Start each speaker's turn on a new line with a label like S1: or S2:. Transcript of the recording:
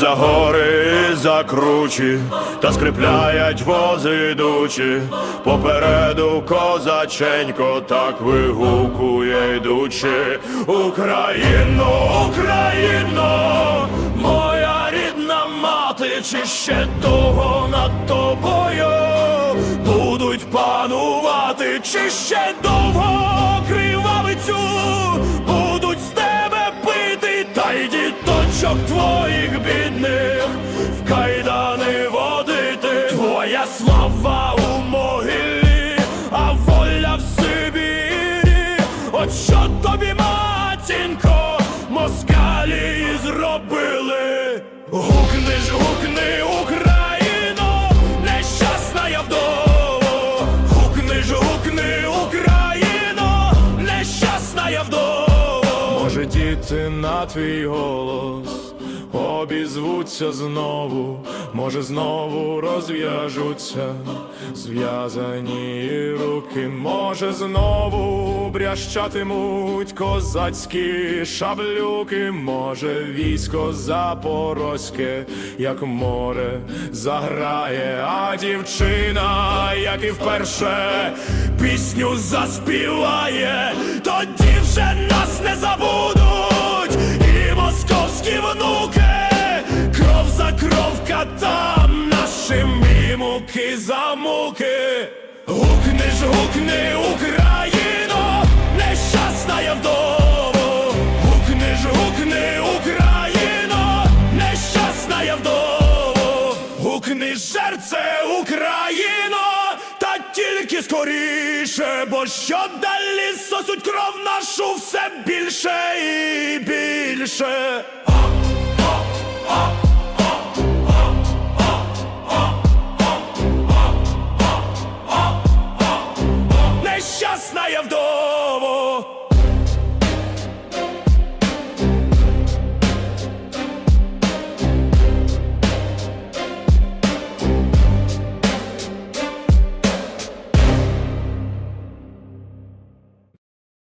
S1: за гори, і за кручі, та скрипляють вози ідучі, попереду козаченько так вигукує йдучи. Україно, Україно, моя рідна мати, чи ще того над тобою будуть панувати, чи ще довго кривавицю будуть з тебе пити, та й діточок твоїх Твоя слава у могилі, а воля в Сибірі. От що тобі, матінко, москалі зробили? Гукни ж, гукни, Україно, нещасна я вдова. Гукни ж, гукни, Україно, нещасна я вдова. Може, діти на твій голос обізвуться знову, може, знову розв'яжуться зв'язані руки, може, знову брящатимуть козацькі шаблюки, може, військо запорозьке, як море заграє, а дівчина, як і вперше, пісню заспіває, тоді вже нас не забудуть, і муки за муки. Гукни ж, гукни, Україно, нещасна я вдово. Гукни ж, гукни, Україно, нещасна я вдово. Гукни жерце, Україно, та тільки скоріше, бо що далі сосуть кров нашу все більше і більше.